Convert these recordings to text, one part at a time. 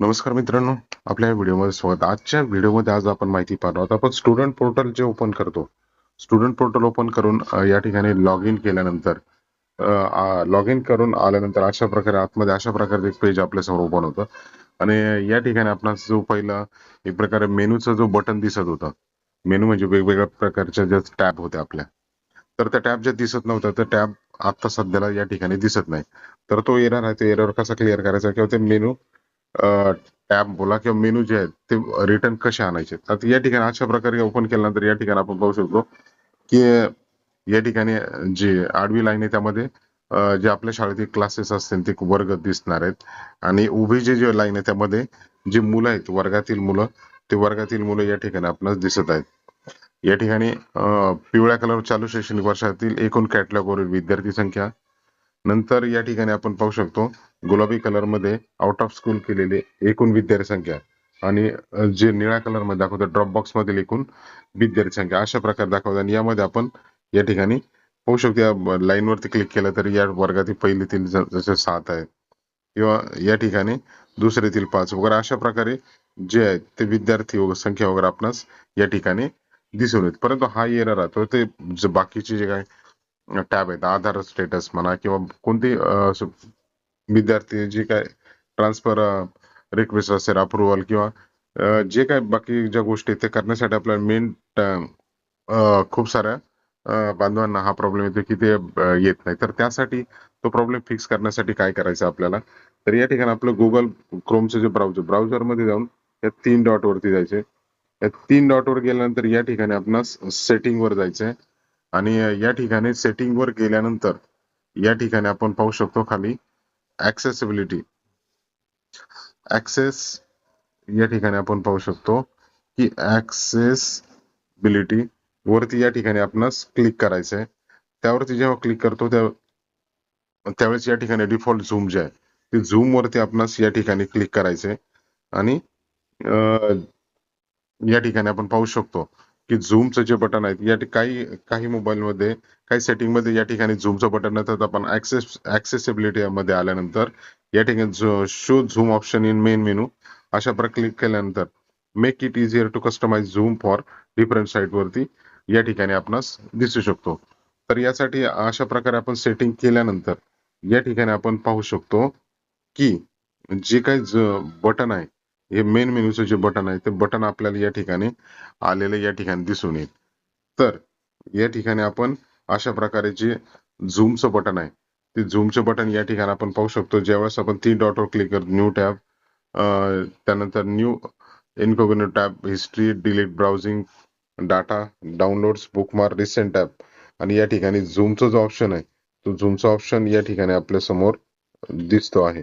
नमस्कार मित्रांनो आपल्या व्हिडिओमध्ये स्वागत. आजच्या व्हिडिओमध्ये आज आपण माहिती पाहतो आहोत. आपण स्टुडंट पोर्टल जे ओपन करतो स्टुडंट पोर्टल ओपन करून या ठिकाणी लॉग इन केल्यानंतर लॉग इन करून आल्यानंतर अशा प्रकारे आतमध्ये अशा प्रकारचे एक पेज आपल्यासमोर ओपन होतं. आणि या ठिकाणी आपण जो पहिला एक प्रकारे मेनूचा जो बटन दिसत होता मेनू म्हणजे वेगवेगळ्या प्रकारच्या ज्या टॅब होत्या आपल्या. तर त्या टॅब ज्या दिसत नव्हत्या त्या टॅब आता सध्याला या ठिकाणी दिसत नाही. तर तो एरर आहे तो एरर कसा क्लिअर करायचा? किंवा ते मेनू टॅब बोला किंवा मेनू जे आहेत ते रिटर्न कसे आणायचे? आता या ठिकाणी अशा प्रकारे ओपन केल्यानंतर या ठिकाणी आपण पाहू शकतो की या ठिकाणी जी आडवी लाईन आहे त्यामध्ये जे आपल्या शाळेतील क्लासेस असतील ते वर्ग दिसणार आहेत. आणि उभी जे जे लाईन आहे त्यामध्ये जे मुलं आहेत वर्गातील मुलं ते वर्गातील मुलं या ठिकाणी आपणास दिसत आहेत. या ठिकाणी पिवळ्या कलर चालू शैक्षणिक वर्षातील एकूण कॅटलॉगवरील विद्यार्थी संख्या नंतर या ठिकाणी आपण पाहू शकतो गुलाबी कलरमध्ये आउट ऑफ स्कूल केलेले एकूण विद्यार्थी संख्या आणि जे निळ्या कलरमध्ये दाखवतात ड्रॉप बॉक्स मधील एकूण विद्यार्थी संख्या. अशा प्रकारे दाखवतात आणि यामध्ये आपण या ठिकाणी पाहू शकतो या लाईन वरती क्लिक केलं तर या वर्गातील पहिलीतील जसे सात आहे किंवा या ठिकाणी दुसरीतील पाच वगैरे अशा प्रकारे जे आहेत ते विद्यार्थी संख्या वगैरे आपणास या ठिकाणी दिसून येत. परंतु हा एरर राहतो ते बाकीचे जे काय टॅब आहेत आधार स्टेटस म्हणा किंवा कोणती विद्यार्थी जे काय ट्रान्सफर रिक्वेस्ट असेल अप्रुव्हल किंवा जे काय बाकी ज्या गोष्टी आहेत ते करण्यासाठी आपल्याला मेन खूप साऱ्या बांधवांना हा प्रॉब्लेम येतो की ते येत नाही. तर त्यासाठी तो प्रॉब्लेम फिक्स करण्यासाठी काय करायचं आपल्याला? तर या ठिकाणी आपलं गुगल क्रोमचं जे ब्राउझर ब्राउझरमध्ये जाऊन या तीन डॉट वरती जायचे या तीन डॉट वर गेल्यानंतर या ठिकाणी आपणास सेटिंग वर जायचंय. आणि या ठिकाणी सेटिंग वर गेल्यानंतर या ठिकाणी आपण पाहू शकतो खाली ऍक्सेसिबिलिटी ऍक्सेस या ठिकाणी आपण पाहू शकतो की ऍक्सेसबिलिटी वरती या ठिकाणी आपणास क्लिक करायचं आहे त्यावरती जेव्हा क्लिक करतो त्या त्यावेळेस या ठिकाणी डिफॉल्ट झूम जे आहे ते झूम वरती आपणास या ठिकाणी क्लिक करायचंय. आणि अं, या ठिकाणी आपण पाहू शकतो की झूमचं जे बटन आहे या काही काही मोबाईल मध्ये काही सेटिंगमध्ये या ठिकाणी झूमचं बटन नसतं आपण ऍक्सेस ऍक्सेसिबिलिटी मध्ये आल्यानंतर या ठिकाणी show zoom option in main menu अशा प्रकारे क्लिक केल्यानंतर make it easier to customise zoom for different site वरती या ठिकाणी आपणास दिसू शकतो. तर यासाठी अशा प्रकारे आपण सेटिंग केल्यानंतर या ठिकाणी आपण पाहू शकतो की जे काही बटन आहे हे मेन मेन्यूचं जे बटन आहे ते बटन आपल्याला या ठिकाणी आलेलं या ठिकाणी दिसून येईल. तर या ठिकाणी आपण अशा प्रकारे जे झूमचं बटन आहे ते झूमचं बटन या ठिकाणी आपण पाहू शकतो. ज्यावेळेस आपण तीन डॉटवर क्लिक करतो न्यू टॅब त्यानंतर new incognito tab history delete browsing data downloads bookmark recent tab आणि या ठिकाणी झूमचा जो ऑप्शन आहे तो झूमचा ऑप्शन या ठिकाणी आपल्यासमोर दिसतो आहे.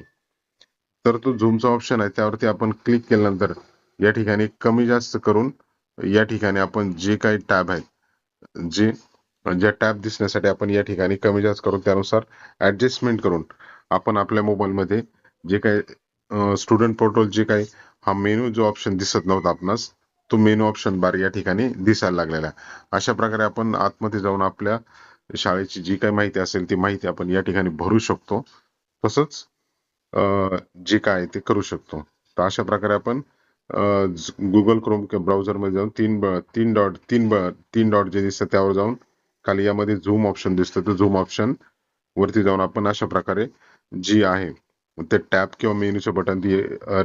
तर तो झूमचा ऑप्शन आहे. त्यावरती आपण क्लिक केल्यानंतर या ठिकाणी कमी जास्त करून या ठिकाणी आपण जे काही टॅब आहेत जे ज्या टॅब दिसण्यासाठी आपण या ठिकाणी कमी जास्त करून त्यानुसार ॲडजस्टमेंट करून आपण आपल्या मोबाईलमध्ये जे काही स्टुडंट पोर्टल जे काही हा मेनू जो ऑप्शन दिसत नव्हता आपणास तो मेनू ऑप्शन बार या ठिकाणी दिसायला लागलेला आहे. अशा प्रकारे आपण आतमध्ये जाऊन आपल्या शाळेची जी काही माहिती असेल ती माहिती आपण या ठिकाणी भरू शकतो. तसंच जे काय ते करू शकतो. तर अशा प्रकारे आपण गुगल क्रोम ब्राउझरमध्ये जाऊन तीन ब- तीन डॉट तीन ब- तीन डॉट जे दिसतं त्यावर जाऊन खाली यामध्ये झूम ऑप्शन दिसतं. तर झूम ऑप्शन वरती जाऊन आपण अशा प्रकारे जी आहे ते टॅब किंवा मेन्यूचं बटन ती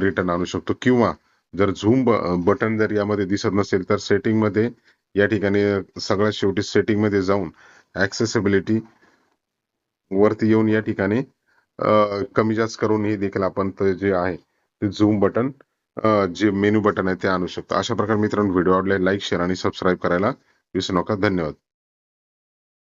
रिटर्न आणू शकतो. किंवा जर झूम बटन जर यामध्ये दिसत नसेल तर सेटिंगमध्ये या ठिकाणी सगळ्यात शेवटी सेटिंगमध्ये जाऊन ऍक्सेसिबिलिटी वरती येऊन या ठिकाणी कमी जास्त करून हे देखील आपण ते जे आहे ते झूम बटन जे मेनू बटन आहे ते आणू शकतो. अशा प्रकारे मित्रांनो व्हिडिओ आवडले लाईक शेअर आणि सबस्क्राईब करायला विसरू नका. धन्यवाद.